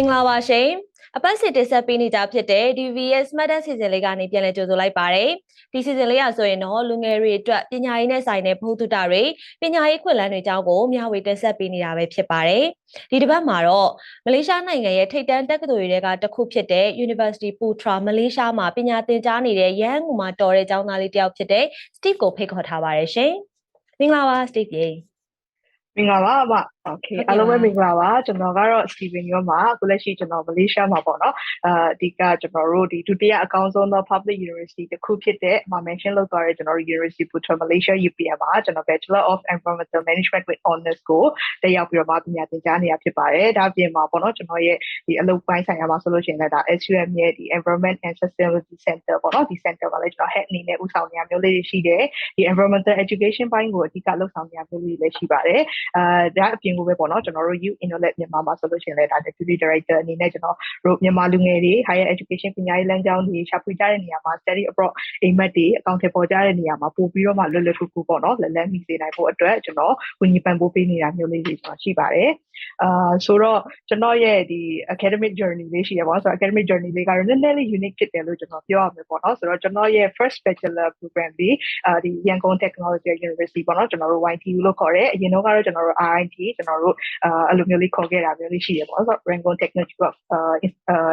င်္ဂလာပါရှင်အပတ်စစ်တင်ဆက်ပေးနေကြဖြစ်တဲ့ DVS မှတ်တမ်းစီစဉ်လေးကနေပြန်လည်ကြိုဆိုလိုက်ပါတယ်ဒီစီစဉ်လေးရဆိုရင်တော့လူငယ်တွေအတွက်ပညာရေးနဲ့ဆိုင်တဲ့ဘုဒ္ဓတာတွေပညာရေးခွင့်လန်းတွေအကြောင်းကိုမျှဝေတင်ဆက်ပေးနေတာပဲဖြစ်ပါတယ်ဒီတစ်ပတ်မှာတော့မလေးရှားနိုင်ငံရဲ့ထိပ်တန်းတက္ကသိုလ်တွေကတစ်ခုဖြစ်တဲ့ University Putra မလေးရှားမှာပညာသင်ကြားနေတဲ့ရန်ကုန်မှာတော်တဲ့ကျောင်းသားလေးတယောက်ဖြစ်တဲ့ Steve ကိုဖိတ်ခေါ်ထားပါတယ်ရှင်မင်္ဂလာပါ Steve ရေမင်္ဂလာပါအမ โอเคအားလုံးပဲမင်္ဂလာပါကျွန်တော်ကတော့ Steven ရောမှာအခုလက်ရှိကျွန်တော်မလေးရှားမှာပေါ့နော်အာအဓိကကျွန်တော်တို့ဒီဒုတိယအကောင်းဆုံးသော public university တစ်ခုဖြစ်တဲ့မှာ mention လုပ်သွားတဲ့ကျွန်တော်တို့ University Putra Malaysia UPM မှာကျွန်တော် Bachelor of Environmental Management with Honors ကိုတက်ရောက်ပြီးတော့မှပညာသင်ကြားနေရဖြစ်ပါတယ်ဒါအပြင်မှာပေါ့နော်ကျွန်တော်ရဲ့ဒီအလုပ်ပိုင်းဆိုင်ရာမှာဆိုလို့ရှိရင်လည်းဒါ SUM ရဲ့ဒီ Environment and Sustainability Center ပေါ့နော်ဒီ center မှာလည်းကျွန်တော် head အနေနဲ့ဦးဆောင်နေရမျိုးလေးတွေရှိတယ်ဒီ environmental education ဘိုင်းကိုအဓိကလှုပ်ဆောင်နေရမျိုးလေးတွေလည်းရှိပါတယ်အာဒါအပြင် ကိုပဲပေါ့နော်ကျွန်တော်တို့ You Innolet မြန်မာမှာဆိုလို့ရှိရင်လည်းဒါ Deputy Director အနေနဲ့ကျွန်တော်တို့မြန်မာလူငယ်တွေ Higher Education ပညာရေးလမ်းကြောင်းတွေရှာဖွေကြတဲ့နေရာမှာ Study Abroad အိမ်မက်တွေအကောင့်ထဲပေါ်ကြတဲ့နေရာမှာပို့ပြီးတော့မှလွယ်လွယ်ကူကူပေါ့နော်လက်လက်မိစေနိုင်ဖို့အတွက်ကျွန်တော်ဝန်ကြီးပံ့ပိုးပေးနေတာမျိုးလေးတွေကျွန်တော်ရှိပါတယ် အာဆိုတော့ကျွန်တော်ရဲ့ဒီ academic journey လေးရှိရပါဆိုတော့ academic journey လေးကတော့နည်းနည်းလေး unique ဖြစ်တယ်လို့ကျွန်တော်ပြောရမယ်ပေါ့နော်ဆိုတော့ကျွန်တော်ရဲ့ first bachelor program ဒီအာဒီ Yangon Technology University ပေါ့နော်ကျွန်တော်တို့ YTU လို့ခေါ်တယ်အရင်တော့ကတော့ကျွန်တော်တို့ RIT ကျွန်တော်တို့အာအဲ့လိုမျိုးလေးခေါ်ခဲ့တာမျိုးလေးရှိရပေါ့ဆိုတော့ Yangon Technology of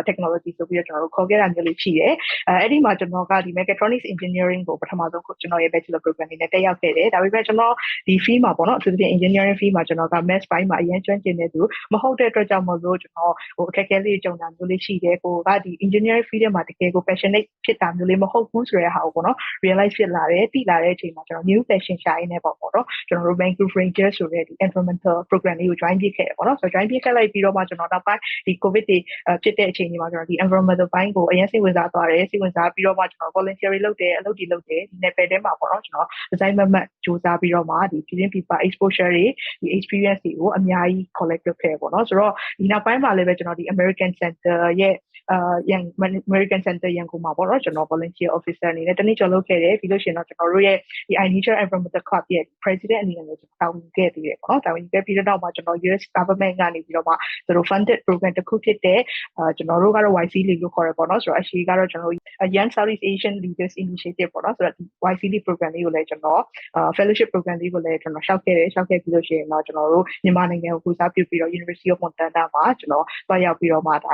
Technology ဆိုပြီးတော့ကျွန်တော်တို့ခေါ်ခဲ့တာမျိုးလေးရှိတယ်အဲအဲ့ဒီမှာကျွန်တော်ကဒီ mechatronics engineering ကိုပထမဆုံးကျွန်တော်ရဲ့ bachelor program လေးနဲ့တက်ရောက်ခဲ့တယ်ဒါပေမဲ့ကျွန်တော်ဒီ field မှာပေါ့နော်အထူးသဖြင့် engineering field မှာကျွန်တော်က math ဘိုင်းမှာအရင်ကျွမ်းကျင်နေသူမဟုတ်တဲ့အတွက်ကြောင့်မလို့ကျွန်တော်ဟိုအခက်အခဲလေးကြုံတာမျိုးလေးရှိတယ်ကိုကဒီ engineering field မှာတကယ်ကို passionate ဖြစ်တာမျိုးလေးမဟုတ်ဘူးဆိုတဲ့ဟာကိုပေါ့နော် realize ဖြစ်လာတယ်သိလာတဲ့အချိန်မှာကျွန်တော် new passion ရှာရင်းနဲ့ပေါ့ပေါ့နော်ကျွန်တော်တို့ Vancouver Rangers ဆိုတဲ့ဒီ environmental program လေးကို join ဖြစ်ခဲ့တယ်ပေါ့နော်ဆိုတော့ join ဖြစ်ခဲ့လိုက်ပြီးတော့မှကျွန်တော်နောက်ပိုင်းဒီ covid တွေဖြစ်တဲ့အချိန်တွေမှာကျွန်တော်ဒီ environmental ဘိုင်းကိုအရင်စိတ်ဝင်စားသွားတယ်စိတ်ဝင်စားပြီးတော့မှကျွန်တော် voluntary လုပ်တယ်အလုပ်တွေလုပ်တယ်ဒီ level ထဲမှာပေါ့နော်ကျွန်တော် design မမတ်စူးစမ်းပြီးတော့မှဒီပြည်တွင်းပြည်ပ exposure တွေဒီ experience တွေကိုအများကြီး collect လုပ်ခဲ့ပေါ့နော်ဆိုတော့ဒီနောက်ပိုင်းမှာလည်းပဲကျွန်တော်ဒီ American Center ရဲ့ အာရန် American Center ရန်ကုန်မှာပေါ့နော်ကျွန်တော် volunteer officer အနေနဲ့တနေ့ကျော်လုပ်ခဲ့တယ်ပြီးလို့ရှိရင်တော့ကျွန်တော်တို့ရဲ့ဒီ I Nature Environmental Club ရဲ့ president အနေနဲ့ကျွန်တော်တာဝန်ခဲ့သေးတယ်ပေါ့နော်တာဝန်ခဲ့ပြီးတော့မှကျွန်တော် US government ကနေပြီးတော့မှသူတို့ funded program တစ်ခုဖြစ်တဲ့အာကျွန်တော်တို့ကတော့ YC လေးလို့ခေါ်ရပေါ့နော်ဆိုတော့အရှိကတော့ကျွန်တော်တို့ Young Southeast Asian Leaders Initiative ပေါ့နော်ဆိုတော့ဒီ YC program လေးကိုလည်းကျွန်တော်အာ fellowship program လေးကိုလည်းကျွန်တော်ရှောက်ခဲ့တယ်ရှောက်ခဲ့ပြီးလို့ရှိရင်တော့ကျွန်တော်တို့မြန်မာနိုင်ငံကိုကူစားပြုပြီးတော့ University of Montana မှာကျွန်တော်တွားရောက်ပြီးတော့မှဒါ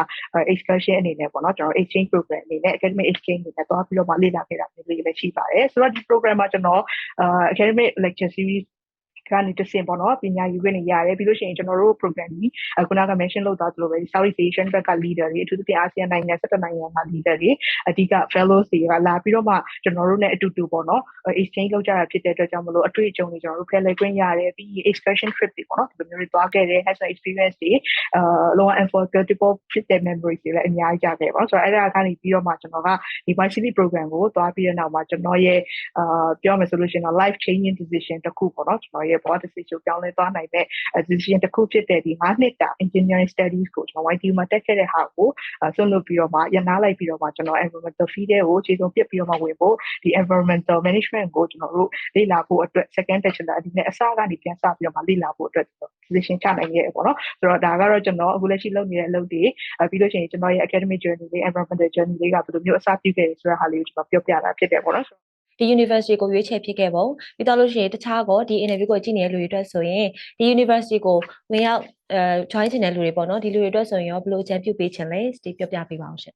excursion အနေနဲ့ပေါ့နော်ကျွန်တော် exchange program အနေနဲ့ academic exchange အနေနဲ့တွားပြီးတော့မှလေ့လာခဲ့တာမျိုးလေးလည်းရှိပါတယ်ဆိုတော့ဒီ program မှာကျွန်တော်အာ academic lecture series ကနေတဆင့်ပေါ့နော်ပညာယူခွင့်နေရတယ်ပြီးလို့ရှိရင်ကျွန်တော်တို့ program ကြီးခုနက mention လုပ်သွားသလိုပဲ Southeast Asian ဘက်က leader တွေအထူးသဖြင့် ASEAN နိုင်ငံ17နိုင်ငံက leader တွေအဓိက fellows တွေကလာပြီးတော့မှကျွန်တော်တို့ ਨੇ အတူတူပေါ့နော် exchange လုပ်ကြတာဖြစ်တဲ့အတွက်ကြောင့်မလို့အတွေ့အကြုံတွေကျွန်တော်တို့ဖယ်လဲခွင့်ရတယ်ပြီး excursion trip တွေပေါ့နော်ဒီလိုမျိုးတွေသွားခဲ့တယ် has experience တွေအာလော unforgettable ဖြစ်တဲ့ memories တွေလည်းအများကြီးကြခဲ့ပါဆိုတော့အဲ့ဒါကနေပြီးတော့မှကျွန်တော်ကဒီ varsity program ကိုသွားပြီးတဲ့နောက်မှာကျွန်တော်ရဲ့အာပြောမယ်ဆိုလို့ရှိရင်တော့ life changing decision တစ်ခုပေါ့နော်ကျွန်တော်ရဲ့ဘဝတစ်စိတ်ချိုးပြောင်းလဲသွားနိုင်တဲ့ decision တစ်ခုဖြစ်တဲ့ဒီ9နှစ်တာ engineering studies ကိုကျွန်တော် YTU မှာတက်ခဲ့တဲ့ဟာကိုဆွလုပ်ပြီးတော့မှရနားလိုက်ပြီးတော့မှကျွန်တော် environmental field ကိုခြေစုံပြစ်ပြီးတော့မှဝင်ဖို့ဒီ environmental management ကိုကျွန်တော်တို့လေ့လာဖို့အတွက် second bachelor ဒီနဲ့အစကနေပြန်စပြီးတော့မှလေ့လာဖို့အတွက် position ချနိုင်ခဲ့ပေါ့နော်ဆိုတော့ဒါကတော့ကျွန်တော်အခုလက်ရှိလုပ်နေတဲ့အလုပ်တွေပြီးလို့ရှိရင်ကျွန်တော်ရဲ့ academic journey လေး environmental journey လေးကဘယ်လိုမျိုးအစပြုခဲ့လဲဆိုတဲ့ဟာလေးကိုကျွန်တော်ပြောပြတာဖြစ်တယ်ပေါ့နော် ဒီ university ကိုရွေးချယ်ဖြစ်ခဲ့ပုံပြီးတော့လို့ရှိရင်တခြားကောဒီ interview ကိုကြည့်နေတဲ့လူတွေအတွက်ဆိုရင်ဒီ university ကိုဝင်ရောက်အဲ join ချင်တဲ့လူတွေပေါ့နော်ဒီလူတွေအတွက်ဆိုရင်ရောဘယ်လိုအကြံပြုပေးချင်လဲဒီပြောပြပေးပါအောင်ရှင်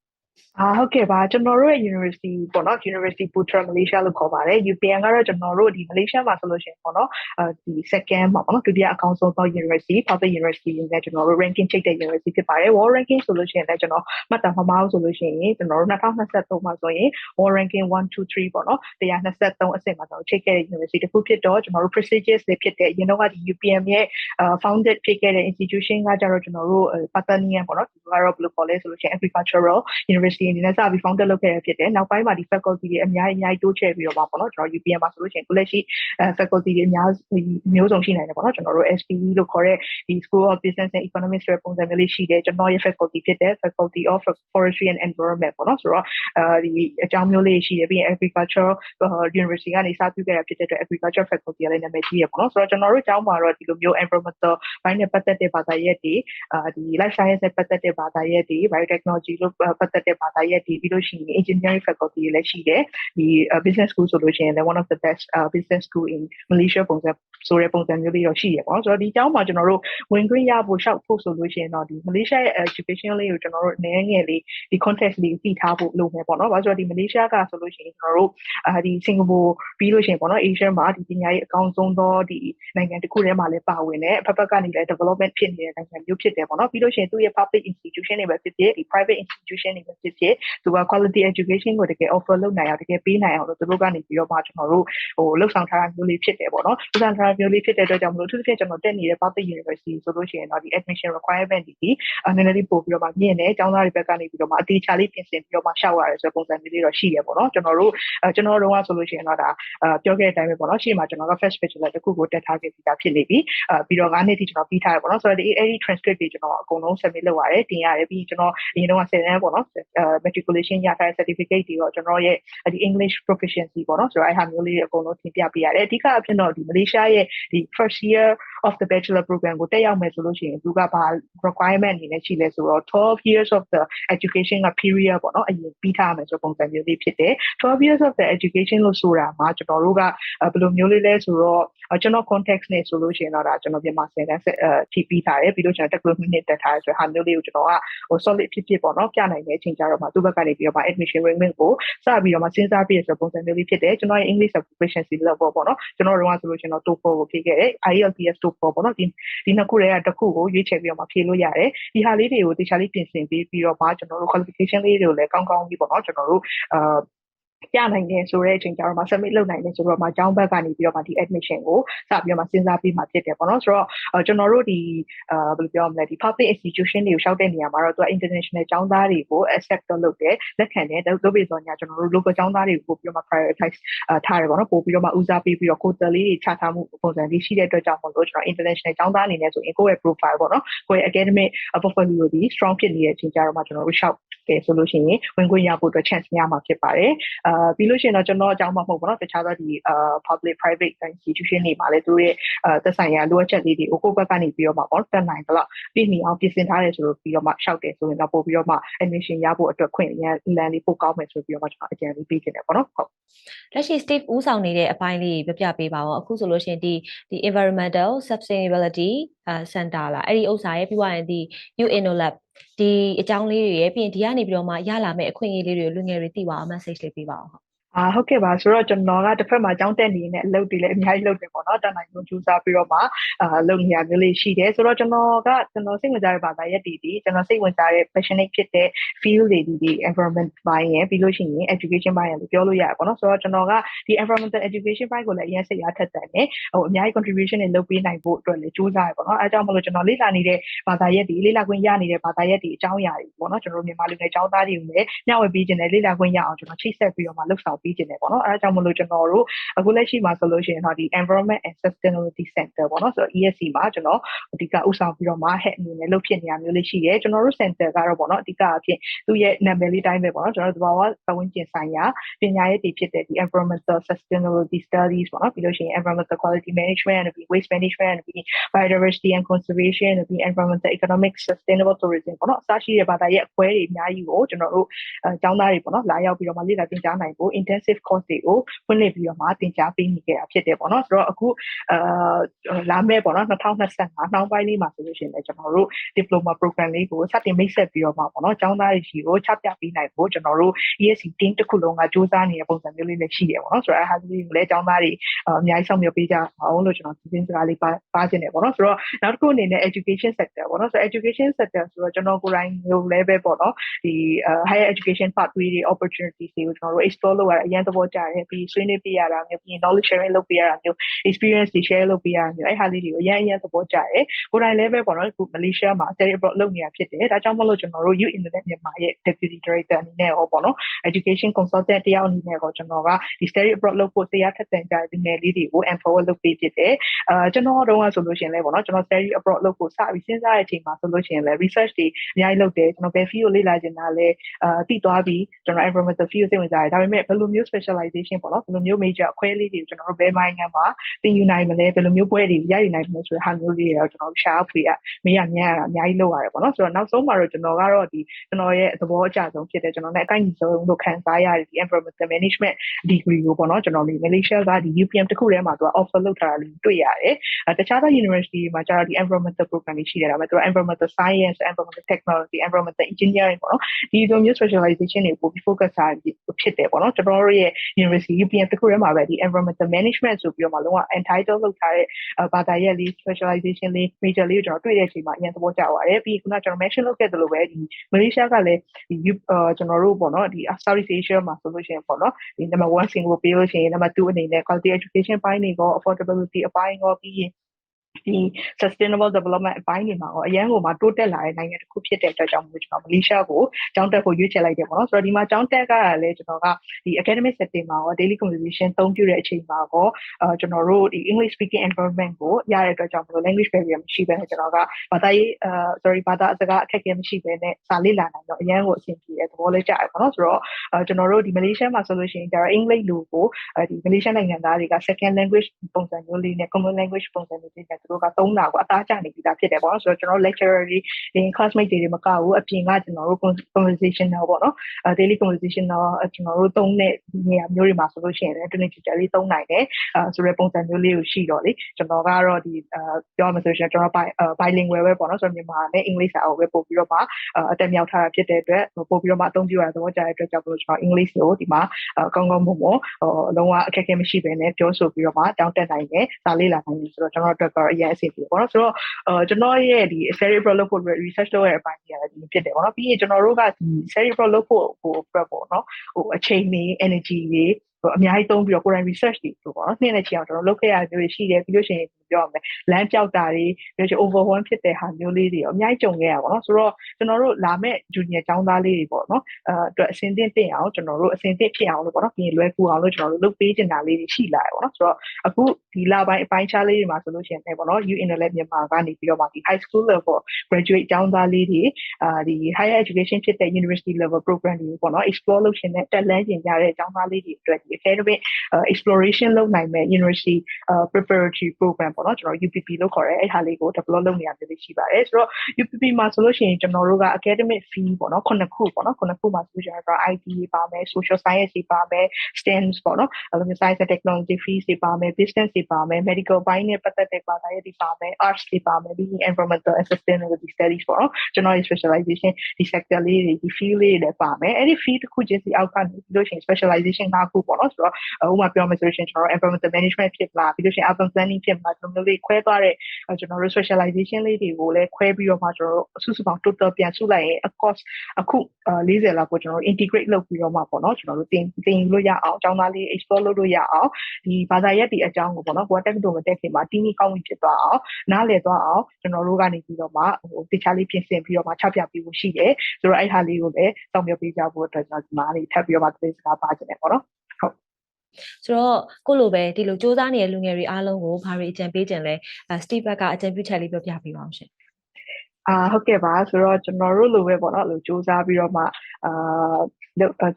အာဟုတ်ကဲ့ပါကျွန်တော်တို့ရဲ့ university ပေါ့နော် University Putra Malaysia လို့ခေါ်ပါတယ် UPN ကတော့ကျွန်တော်တို့ဒီ Malaysia မှာဆိုလို့ရှိရင်ပေါ့နော်အဲဒီ second မှာပေါ့နော်ဒုတိယအကောင်းဆုံးသော university public university နဲ့ကျွန်တော်တို့ ranking ချိတ်တဲ့ university ဖြစ်ပါတယ် world ranking ဆိုလို့ရှိရင်လည်းကျွန်တော်မှတ်တမ်းမမှားဘူးဆိုလို့ရှိရင်ကျွန်တော်တို့2023မှာဆိုရင် world ranking 1 2 3ပေါ့နော်123အဆင့်မှာကျွန်တော်ချိတ်ခဲ့တဲ့ university တစ်ခုဖြစ်တော့ကျွန်တော်တို့ prestigious တွေဖြစ်တဲ့ရင်တော့ကဒီ UPM ရဲ့ founded ဖြစ်ခဲ့တဲ့ institution ကကြတော့ကျွန်တော်တို့ Pattanian ပေါ့နော်ဒီကတော့ဘယ်လိုခေါ်လဲဆိုလို့ရှိရင် agricultural university အနေနဲ့စပြီး founder လုပ်ခဲ့ရဖြစ်တယ်နောက်ပိုင်းမှာဒီ faculty တွေအများကြီးအများကြီးတိုးချဲ့ပြီးတော့ပါပေါ့နော်ကျွန်တော် UPM မှာဆိုလို့ရှိရင်ခုလက်ရှိ faculty တွေအများမျိုးစုံရှိနိုင်တယ်ပေါ့နော်ကျွန်တော်တို့ SPE လို့ခေါ်တဲ့ဒီ School of Business and Economics ဆိုတဲ့ပုံစံမျိုးလေးရှိတယ်ကျွန်တော်ရဲ့ faculty ဖြစ်တဲ့ Faculty of Forestry and Environment ပေါ့နော်ဆိုတော့အဲဒီအကြောင်းမျိုးလေးရှိတယ်ပြီးရင် Agriculture University ကနေစပြုခဲ့တာဖြစ်တဲ့အတွက် Agriculture Faculty ကလည်းနာမည်ကြီးရပေါ့နော်ဆိုတော့ကျွန်တော်တို့အကြောင်းမှာတော့ဒီလိုမျိုး environmental ဘိုင်းနဲ့ပတ်သက်တဲ့ဘာသာရပ်တွေအာဒီ life science နဲ့ပတ်သက်တဲ့ဘာသာရပ်တွေ biotechnology လို့ပတ်သက်တဲ့ဘာသာရပ်တွေပြီးလို့ရှိရင် engineering faculty တွေလည်းရှိတယ်ဒီ business school ဆိုလို့ရှိရင်လည်း one of the best uh, business school in Malaysia ပုံစံဆိုတဲ့ပုံစံမျိုးလေးတော့ရှိရပေါ့နော်ဆိုတော့ဒီအကြောင်းမှာကျွန်တော်တို့ဝင်ခွင့်ရဖို့ရှောက်ဖို့ဆိုလို့ရှိရင်တော့ဒီ Malaysia ရဲ့ education လေးကိုကျွန်တော်တို့နည်းငယ်လေးဒီ context လေးကိုသိထားဖို့လုပ်မယ်ပေါ့နော်။ဘာလို့ဆိုတော့ဒီ Malaysia ကဆိုလို့ရှိရင်ကျွန်တော်တို့အာဒီ Singapore ပြီးလို့ရှိရင်ပေါ့နော် Asia မှာဒီပညာရေးအကောင်းဆုံးသောဒီနိုင်ငံတစ်ခုထဲမှာလည်းပါဝင်တယ်။အဖက်ဖက်ကနေလည်း development ဖြစ်နေတဲ့နိုင်ငံမျိုးဖြစ်တယ်ပေါ့နော်။ပြီးလို့ရှိရင်သူ့ရဲ့ public institution တွေပဲဖြစ်ဖြစ်ဒီ private institution တွေပဲဖြစ်ဖြစ်သူက quality education ကိုတကယ် offer လုပ်နိုင်အောင်တကယ်ပေးနိုင်အောင်လို့သူတို့ကနေပြီးတော့မှကျွန်တော်တို့ဟိုလှုပ်ဆောင်ထားတာမျိုးလေးဖြစ်တယ်ပေါ့နော်။လှုပ်ဆောင်ထားတာမျိုးလေးဖြစ်တဲ့အတွက်ကြောင့်မလို့အထူးသဖြင့်ကျွန်တော်တက်နေတဲ့ public university ဆိုလို့ရှိရင်တော့ဒီ admission requirement တွေဒီနည်းနည်းလေးပို့ပြီးတော့မှမြင့်တယ်။ကျောင်းသားတွေဘက်ကနေပြီးတော့မှအသေးချာလေးပြင်ဆင်ပြီးတော့မှရှောက်ရတယ်ဆိုတဲ့ပုံစံမျိုးလေးတော့ရှိရပေါ့နော်။ကျွန်တော်တို့အဲကျွန်တော်တို့ကဆိုလို့ရှိရင်တော့ဒါပြောခဲ့တဲ့အတိုင်းပဲပေါ့နော်။ရှေ့မှာကျွန်တော်က first bachelor တစ်ခုကိုတက်ထားခဲ့ပြီးသားဖြစ်နေပြီ။အဲပြီးတော့9နှစ်ထိကျွန်တော်ပြီးထားရပေါ့နော်။ဆိုတော့ဒီအဲဒီ transcript တွေကျွန်တော်အကုန်လုံး submit လုပ်ရတယ်တင်ရတယ်ပြီးကျွန်တော်အရင်တော့10တန်းပေါ့နော်။ matriculation ရထားတဲ့ certificate တွေတော့ကျွန်တော်ရဲ့ဒီ English proficiency ပေါ့နော်။ဆိုတော့အဲဟာမျိုးလေးတွေအကုန်လုံးတင်ပြပေးရတယ်။အဓိကအဖြစ်တော့ဒီ Malaysia ရဲ့ဒီ first year of the bachelor program ကိုတက်ရောက်မယ်ဆိုလို့ရှိရင်သူကဘာ requirement အနေနဲ့ရှိလဲဆိုတော့12 years of the education က period ပေါ့နော်အရင်ပြီးထားမယ်ဆိုပုံစံမျိုးလေးဖြစ်တယ်12 years of the education လို့ဆိုတာမှာကျွန်တော်တို့ကဘယ်လိုမျိုးလေးလဲဆိုတော့ ကျွန်တော် context နဲ့ဆိုလို့ရှိရင်တော့ဒါကျွန်တော်မြန်မာစင်တန်းထိပြီးထားတယ်ပြီးလို့ကျွန်တော် technical minute တက်ထားတယ်ဆိုတဲ့ဟာမျိုးလေးကိုကျွန်တော်ကဟို solid ဖြစ်ဖြစ်ပေါ့နော်ပြနိုင်တဲ့အချိန်ကြတော့မှသူ့ဘက်ကနေပြီးတော့မှ admission requirement ကိုစပြီးတော့မှစဉ်းစားပြီးရဆိုပုံစံမျိုးလေးဖြစ်တယ်ကျွန်တော်ရဲ့ English proficiency level ပေါ့နော်ကျွန်တော်တို့ကဆိုလို့ရှိရင်တော့ TOEFL ကိုဖြေခဲ့တယ် IELTS TOEFL ပေါ့နော်ဒီဒီနှစ်ခုတွေကတစ်ခုကိုရွေးချယ်ပြီးတော့မှဖြေလို့ရတယ်ဒီဟာလေးတွေကိုတခြားလေးပြင်ဆင်ပြီးပြီးတော့မှကျွန်တော်တို့ qualification လေးတွေကိုလည်းကောင်းကောင်းကြီးပေါ့နော်ကျွန်တော်တို့အာ ပြနိုင်တယ်ဆိုတဲ့အချိန်ကျတော့မှ submit လုပ်နိုင်တယ်ဆိုတော့မှကျောင်းဘက်ကနေပြီးတော့မှဒီ admission ကိုစပြီးတော့မှစဉ်းစားပြီးမှဖြစ်တယ်ပေါ့နော်ဆိုတော့ကျွန်တော်တို့ဒီအာဘယ်လိုပြောမလဲဒီ public institution တွေကိုရှောက်တဲ့နေရာမှာတော့သူက international ကျောင်းသားတွေကို accept လုပ်တယ်လက်ခံတယ်ဒါဆိုပြီးတော့ညာကျွန်တော်တို့ local ကျောင်းသားတွေကိုပြီးတော့မှ prioritize ထားတယ်ပေါ့နော်ပို့ပြီးတော့မှဦးစားပေးပြီးတော့ quota လေးတွေချထားမှုပုံစံလေးရှိတဲ့အတွက်ကြောင့်မို့လို့ကျွန်တော် international ကျောင်းသားအနေနဲ့ဆိုရင်ကိုယ့်ရဲ့ profile ပေါ့နော်ကိုယ့်ရဲ့ academic portfolio ဒီ strong ဖြစ်နေတဲ့အချိန်ကျတော့မှကျွန်တော်တို့ရှောက်တယ်ဆိုလို့ရှိရင်ဝင်ခွင့်ရဖို့အတွက် chance များမှာဖြစ်ပါတယ်အာပြီးလို့ရှိရင်တော့ကျွန်တော်အကြောင်းမဟုတ်ဘူးเนาะတခြားသောဒီအာ public private institution တွေမှာလည်းသူရဲ့အာသက်ဆိုင်ရာလိုအပ်ချက်လေးတွေကိုကိုယ့်ဘက်ကနေပြီးတော့မှပေါ့တက်နိုင်တော့ပြည်နေအောင်ပြင်ဆင်ထားတယ်ဆိုတော့ပြီးတော့မှရှောက်တယ်ဆိုရင်တော့ပို့ပြီးတော့မှ admission ရဖို့အတွက်ခွင့်ရန်လန်လေးပို့ကောင်းမယ်ဆိုပြီးတော့မှကျွန်တော်အကြံလေးပေးချင်တယ်ပေါ့နော်ဟုတ်လက်ရှိ Steve ဦးဆောင်နေတဲ့အပိုင်းလေးပြပြပေးပါဦးအခုဆိုလို့ရှိရင်ဒီဒီ environmental sustainability center လာအဲ့ဒီဥစ္စာရဲ့ပြီးသွားရင်ဒီ U Innolab ဒီအကြောင်းလေးတွေရဲ့ပြီးရင်ဒီကနေပြီးတော့မှရလာမယ့်အခွင့်အရေးလေးတွေလူငယ်တွေသိပါအောင် message လေးပေးပါအောင် အာဟုတ်ကဲ့ပါဆိုတော့ကျွန်တော်ကတစ်ဖက်မှာကြောင်းတက်နေနေအလုပ်တွေလည်းအများကြီးလုပ်တယ်ပေါ့နော်တန်နိုင်ဆုံးကြိုးစားပြီးတော့မှအာလုပ်နေရမျိုးလေးရှိတယ်ဆိုတော့ကျွန်တော်ကကျွန်တော်စိတ်ဝင်စားတဲ့ဘာသာရပ်တွေဒီကျွန်တော်စိတ်ဝင်စားတဲ့ passionate ဖြစ်တဲ့ field တွေဒီ environment ဘိုင်းရယ်ပြီးလို့ရှိရင် education ဘိုင်းရယ်လို့ပြောလို့ရတယ်ပေါ့နော်ဆိုတော့ကျွန်တော်ကဒီ environmental education ဘိုင်းကိုလည်းအရင်စိတ်အားထက်တယ်နေဟိုအများကြီး contribution တွေလုပ်ပေးနိုင်ဖို့အတွက်လည်းကြိုးစားရပေါ့နော်အဲအကြောင်းမလို့ကျွန်တော်လေ့လာနေတဲ့ဘာသာရပ်တွေလေ့လာခွင့်ရနေတဲ့ဘာသာရပ်တွေအကြောင်းအရာတွေပေါ့နော်ကျွန်တော်တို့မြန်မာလူငယ်ကျောင်းသားတွေကိုလည်းညှဝေပေးခြင်းနဲ့လေ့လာခွင့်ရအောင်ကျွန်တော်ချိတ်ဆက်ပြီးတော့မှလှုပ်ဆောင်ပေးခြင်းနဲ့ပေါ့နော်အဲကြောင့်မလို့ကျွန်တော်တို့အခုလက်ရှိမှာဆိုလို့ရှိရင်တော့ဒီ environment and sustainability center ပေါ့နော်ဆိုတော့ ESC မှာကျွန်တော်အဓိကဥဆောင်ပြီးတော့မှ head အနေနဲ့လုပ်ဖြစ်နေရမျိုးလေးရှိရဲကျွန်တော်တို့ center ကတော့ပေါ့နော်အဓိကအဖြစ်သူ့ရဲ့နာမည်လေးတိုင်းပဲပေါ့နော်ကျွန်တော်တို့သဘာဝပတ်ဝန်းကျင်ဆိုင်ရာပညာရေးတည်ဖြစ်တဲ့ဒီ environmental sustainability studies ပေါ့နော်ပြီးလို့ရှိရင် environmental quality management ပြီး waste management ပြီး biodiversity and conservation ပြီး environmental economic sustainable tourism ပေါ့နော်အစရှိတဲ့ဘာသာရဲ့အခွဲတွေအများကြီးကိုကျွန်တော်တို့အကြောင်းသားတွေပေါ့နော်လာရောက်ပြီးတော့မှလေ့လာသင်ကြားနိုင်ဖို့ intensive course တွေကိုဖွင့်လှစ်ပြီးတော့မှသင်ကြားပေးနေခဲ့တာဖြစ်တယ်ပေါ့နော်ဆိုတော့အခုအာလာမဲ့ပေါ့နော်2025နှောင်းပိုင်းလေးမှာဆိုလို့ရှိရင်လည်းကျွန်တော်တို့ diploma program လေးကိုစတင်မိတ်ဆက်ပြီးတော့မှပေါ့နော်ကျောင်းသားတွေရှိကိုချပြပေးနိုင်ဖို့ကျွန်တော်တို့ ESC team တစ်ခုလုံးကစူးစမ်းနေတဲ့ပုံစံမျိုးလေးလည်းရှိတယ်ပေါ့နော်ဆိုတော့အဲဟာလေးကိုလည်းကျောင်းသားတွေအများကြီးဆောင်ရွက်ပေးကြအောင်လို့ကျွန်တော်စီစဉ်စကားလေးပါပါခြင်းတယ်ပေါ့နော်ဆိုတော့နောက်တစ်ခုအနေနဲ့ education sector ပေါ့နော်ဆိုတော့ education sector ဆိုတော့ကျွန်တော်ကိုယ်တိုင်လိုလည်းပဲပေါ့နော်ဒီ higher education pathway တွေ opportunities တွေကိုကျွန်တော်တို့ explore လုပ်ရတာအရင်သဘောကျတယ်ပြီးဆွေးနွေးပြရတာမျိုးပြီး knowledge sharing လုပ်ပြရတာမျိုး experience တွေ share လုပ်ပြရတာမျိုးအဲ့ဟာလေးတွေကိုအရင်အရင်သဘောကျတယ်ကိုယ်တိုင်လည်းပဲပေါ့နော်အခုမလေးရှားမှာ study abroad လုပ်နေတာဖြစ်တယ်ဒါကြောင့်မလို့ကျွန်တော်တို့ youth internet မြန်မာရဲ့ deputy director အနေနဲ့ရောပေါ့နော် education consultant တယောက်အနေနဲ့ရောကျွန်တော်ကဒီ study abroad လုပ်ဖို့တရားထက်သန်ကြတဲ့ဒီနယ်လေးတွေကို empower လုပ်ပေးဖြစ်တယ်အာကျွန်တော်တို့ကဆိုလို့ရှိရင်လည်းပေါ့နော်ကျွန်တော် study abroad လုပ်ဖို့စပြီးစဉ်းစားတဲ့အချိန်မှာဆိုလို့ရှိရင်လည်း research တွေအများကြီးလုပ်တယ်ကျွန်တော်ဘယ် field ကိုလေ့လာချင်တာလဲအာတည်သွားပြီးကျွန်တော် environmental field စိတ်ဝင်စားတယ်ဒါပေမဲ့ဘယ်လိုမျိုး specialization ပေါ့နော်ဘယ်လိုမျိုး major အခွဲလေးတွေကိုကျွန်တော်တို့ဘယ်မိုင်းငံမှာသင်ယူနိုင်မလဲဘယ်လိုမျိုးပွဲတွေရယူနိုင်မလဲဆိုတဲ့ဟာမျိုးလေးတွေတော့ကျွန်တော်ရှာဖွေရမေးရမြန်းရတာအများကြီးလုပ်ရတယ်ပေါ့နော်ဆိုတော့နောက်ဆုံးမှာတော့ကျွန်တော်ကတော့ဒီကျွန်တော်ရဲ့သဘောအကျဆုံးဖြစ်တယ်ကျွန်တော်လည်းအကိုက်ကြီးဆုံးလို့ခံစားရတဲ့ဒီ environmental management degree ကိုပေါ့နော်ကျွန်တော်ဒီ Malaysia ကဒီ UPM တစ်ခုထဲမှာသူက offer လုပ်ထားတာလေးတွေ့ရတယ်အဲတခြားသော university တွေမှာကျတော့ဒီ environmental program တွေရှိတယ်ဒါပေမဲ့သူက environmental science environmental technology environmental engineering ပေါ့နော်ဒီလိုမျိုး specialization တွေပိုပြီး focus ထားဖြစ်တယ်ပေါ့နော်ကျွန်တော် ်တို့ရဲ့ university UPM တစ်ခုထဲမှာပဲဒီ environmental management ဆိုပြီးတော့မှလုံးဝ entitled လုပ်ထားတဲ့ဘာသာရပ်လေး specialization လေး major လေးကိုကျွန်တော်တွေ့တဲ့အချိန်မှာအရင်သဘောကျသွားတယ်ပြီးခုနကျွန်တော် mention လုပ်ခဲ့သလိုပဲဒီ Malaysia ကလည်းဒီကျွန်တော်တို့ပေါ့နော်ဒီ Southeast Asia မှာဆိုလို့ရှိရင်ပေါ့နော်ဒီ number 1 single ပေးလို့ရှိရင် number 2အနေနဲ့ quality education ပိုင်းတွေကော affordability အပိုင်းကောပြီးရင် ဒီ sustainable development အပိုင်းတွေမှာရောအရန်ကိုမှတိုးတက်လာတဲ့နိုင်ငံတစ်ခုဖြစ်တဲ့အတွက်ကြောင့်မို့ကျွန်တော်မလေးရှားကိုကျောင်းတက်ဖို့ရွေးချယ်လိုက်တယ်ပေါ့နော်ဆိုတော့ဒီမှာကျောင်းတက်ကလည်းကျွန်တော်ကဒီ academic setting မှာရော daily conversation သုံးပြတဲ့အချိန်မှာရောအဲကျွန်တော်တို့ဒီ English speaking environment ကိုရတဲ့အတွက်ကြောင့်မလို့ language barrier မရှိဘဲနဲ့ကျွန်တော်ကဘာသာရေးအဲ sorry ဘာသာစကားအခက်အခဲမရှိဘဲနဲ့စာလေ့လာနိုင်တော့အရန်ကိုအဆင်ပြေတဲ့သဘောလေးကြရတယ်ပေါ့နော်ဆိုတော့အဲကျွန်တော်တို့ဒီ Malaysia မှာဆိုလို့ရှိရင်ဒါ English လိုကိုဒီ Malaysia နိုင်ငံသားတွေက second language ပုံစံမျိုးလေးနဲ့ common language ပုံစံမျိုးလေးနဲ့သူတို့ကသုံးတာကိုအသားကျနေပြီးသားဖြစ်တယ်ပေါ့နော်ဆိုတော့ကျွန်တော် lecturer တွေဒီ classmate တွေမကဘူးအပြင်ကကျွန်တော်တို့ conversational ပေါ့နော် daily conversational ကျွန်တော်တို့သုံးတဲ့နေရာမျိုးတွေမှာဆိုလို့ရှိရင်လည်း Trinity လေးသုံးနိုင်တယ်အဲဆိုတဲ့ပုံစံမျိုးလေးကိုရှိတော့လေကျွန်တော်ကတော့ဒီပြောမှဆိုရှင်ကျွန်တော် bilingual ပဲပေါ့နော်ဆိုတော့မြန်မာနဲ့ English စာအုပ်ပဲပို့ပြီးတော့မှအတက်မြောက်ထားတာဖြစ်တဲ့အတွက်ပို့ပြီးတော့မှအသုံးပြုရတဲ့သဘောကျတဲ့အတွက်ကြောင့်ကျွန်တော် English ကိုဒီမှာကောင်းကောင်းမွန်မွန်လုံးဝအခက်အခဲမရှိဘဲနဲ့ပြောဆိုပြီးတော့မှတောင်းတက်နိုင်တယ်စာလေ့လာနိုင်တယ်ဆိုတော့ကျွန်တော်တို့ကတော့အရင်အဆင်ပြေပေါ့နော်ဆိုတော့အာကျွန်တော်ရဲ့ဒီ cerebral လုပ်ဖို့ research လုပ်ရတဲ့အပိုင်းကြီးရတယ်ဒီဖြစ်တယ်ပေါ့နော်ပြီးရင်ကျွန်တော်တို့ကဒီ cerebral လုပ်ဖို့ဟိုအတွက်ပေါ့နော်ဟိုအချိန်တွေ energy တွေဟိုအများကြီးသုံးပြီးတော့ကိုယ်တိုင် research တွေဆိုပေါ့နော်နှင်းတဲ့ချီအောင်ကျွန်တော်လုပ်ခဲ့ရမျိုးတွေရှိတယ်ပြီးလို့ရှိရင်ပြောရမယ်လမ်းပြောက်တာတွေပြီးလို့ရှိရင် overwhelm ဖြစ်တဲ့ဟာမျိုးလေးတွေအများကြီးကြုံခဲ့ရပါတော့ဆိုတော့ကျွန်တော်တို့လာမဲ့ junior ကျောင်းသားလေးတွေပေါ့နော်အဲအတွက်အစင်သင့်တင်အောင်ကျွန်တော်တို့အစင်သင့်ဖြစ်အောင်လို့ပေါ့နော်ပြီးရင်လွယ်ကူအောင်လို့ကျွန်တော်တို့လုပ်ပေးချင်တာလေးတွေရှိလာတယ်ပေါ့နော်ဆိုတော့အခုဒီလပိုင်းအပိုင်းခြားလေးတွေမှာဆိုလို့ရှိရင်လည်းပေါ့နော် U Internet မြန်မာကနေပြီးတော့မှဒီ high school level graduate ကျောင်းသားလေးတွေအာဒီ higher education ဖြစ်တဲ့ university level program တွေပေါ့နော် explore လုပ်ရှင်တဲ့တက်လန်းကျင်ကြတဲ့ကျောင်းသားလေးတွေအတွက်ဒီ academic exploration လုပ်နိုင်မဲ့ university preparatory program ပေါ့နော်ကျွန်တော် UPP လို့ခေါ်တယ်အဲ့ဟာလေးကို develop လုပ်နေရမျိုးလေးရှိပါတယ်ဆိုတော့ UPP မှာဆိုလို့ရှိရင်ကျွန်တော်တို့က academic fee ပေါ့နော်ခုနှစ်ခုပေါ့နော်ခုနှစ်ခုမှာဆိုရင်တော့ IT ပါမယ် social science တွေပါမယ် STEM ပေါ့နော်အဲ့လိုမျိုး science and technology fees တွေပါမယ် business တွေပါမယ် medical ဘိုင်းနဲ့ပတ်သက်တဲ့ဘာသာရေးတွေပါမယ် arts တွေပါမယ်ပြီး environmental and sustainability studies ပေါ့နော်ကျွန်တော်ရဲ့ specialization ဒီ sector လေးတွေဒီ field လေးတွေပါမယ်အဲ့ဒီ field တစ်ခုချင်းစီအောက်ကနေပြီးလို့ရှိရင် specialization ၅ခုပေါ့နော်ဆိုတော့ဥပမာပြောမယ်ဆိုလို့ရှိရင်ကျွန်တော် environmental management ဖြစ်လာပြီးလို့ရှိရင် urban planning ဖြစ်လာကျွန်တော် ်တော်တို့လေးခွဲသွားတဲ့ကျွန်တော်တို့ specialization လေးတွေကိုလည်းခွဲပြီးတော့မှကျွန်တော်တို့စုစုပေါင်း total ပြန်စုလိုက်ရင် cost အခု40လောက်ကိုကျွန်တော်တို့ integrate လုပ်ပြီးတော့မှပေါ့နော်ကျွန်တော်တို့တင်တင်လို့ရအောင်အကြောင်းသားလေး explore လုပ်လို့ရအောင်ဒီဘာသာရပ်ဒီအကြောင်းကိုပေါ့နော်ကိုယ်တက်တုံမတက်ခင်မှာတီးနီးကောင်းပြီဖြစ်သွားအောင်နားလည်သွားအောင်ကျွန်တော်တို့ကနေပြီးတော့မှဟိုတခြားလေးပြင်ဆင်ပြီးတော့မှချပြပေးဖို့ရှိတယ်ဆိုတော့အဲ့ဟာလေးကိုလည်းစောင့်မျှော်ပေးကြဖို့အတွက်ကျွန်တော်ဒီမှာနေထပ်ပြီးတော့မှသတင်းစကားပါချင်တယ်ပေါ့နော်ဟုတ် ဆိုတော့ကိုလိုပဲဒီလိုစူးစမ်းနေတဲ့လူငယ်တွေအားလုံးကိုဘာတွေအကြံပေးခြင်းလဲစတီဗတ်ကအကြံပြုချက်လေးပြောပြပေးပါအောင်ရှင်အာဟုတ်ကဲ့ပါဆိုတော့ကျွန်တော်တို့လိုပဲပေါ့နော်အဲ့လိုစူးစမ်းပြီးတော့မှအာ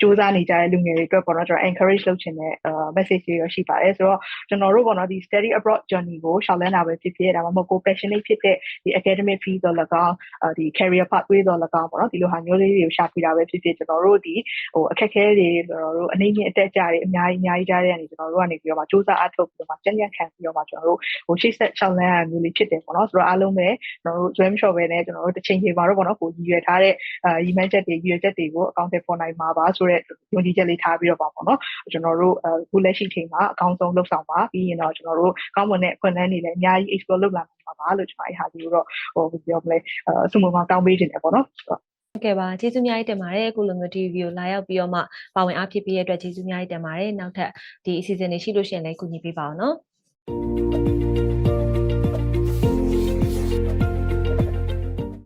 စူးစမ်းနေကြတဲ့လူငယ်တွေအတွက်ပေါ့နော်ကျွန်တော် encourage လုပ်ချင်တဲ့ message တွေရရှိပါတယ်ဆိုတော့ကျွန်တော်တို့ပေါ့နော်ဒီ study abroad journey ကိုရှောင်လန်းတာပဲဖြစ်ဖြစ်ဒါမှမဟုတ်ကို passionate ဖြစ်တဲ့ဒီ academic field တော့၎င်းဒီ career pathway တော့၎င်းပေါ့နော်ဒီလိုဟာမျိုးလေးတွေကိုရှာဖွေတာပဲဖြစ်ဖြစ်ကျွန်တော်တို့ဒီဟိုအခက်အခဲတွေကျွန်တော်တို့အနေနဲ့အတက်ကြတွေအများကြီးအများကြီးကြားတဲ့အနေကျွန်တော်တို့ကနေပြီးတော့မှစူးစမ်းအထောက်ပြီးတော့မှကြံ့ကြံ့ခံပြီးတော့မှကျွန်တော်တို့ဟိုရှေ့ဆက်ရှောင်လန်းရမျိုးလေးဖြစ်တယ်ပေါ့နော်ဆိုတော့အားလုံးပဲကျွန်တော်တို့ dream shop ပဲနဲ့ကျွန်တော်တို့တစ်ချိန်ချိန်မှာတော့ပေါ့နော်ကိုရည်ရွယ်ထားတဲ့အာရည်မှန်းချက်တွေရည်ရွယ်ချက်တွေကိုအကောင့်တွေပေါ်နိုင်မှာပါဆိုတော့ယုံကြည်ချက်လေးထားပြီးတော့ပါပေါ့နော်ကျွန်တော်တို့အခုလက်ရှိချိန်မှာအကောင်းဆုံးလုပ်ဆောင်ပါပြီးရင်တော့ကျွန်တော်တို့ကောင်းမွန်တဲ့ခွင့်လန်းတွေလည်းအများကြီး explore လုပ်လာမှာပါလို့ကျွန်တော်အဲ့ဟာဒီကိုတော့ဟိုပြောမလဲအစမမတောင်းပေးခြင်းတယ်ပေါ့နော်ဟုတ်ကဲ့ပါကျေးဇူးအများကြီးတင်ပါတယ်အခုလိုမျိုး TV ကိုလာရောက်ပြီးတော့မှပါဝင်အားဖြစ်ပေးရတဲ့အတွက်ကျေးဇူးအများကြီးတင်ပါတယ်နောက်ထပ်ဒီအစီအစဉ်တွေရှိလို့ရှိရင်လည်းကူညီပေးပါအောင်နော်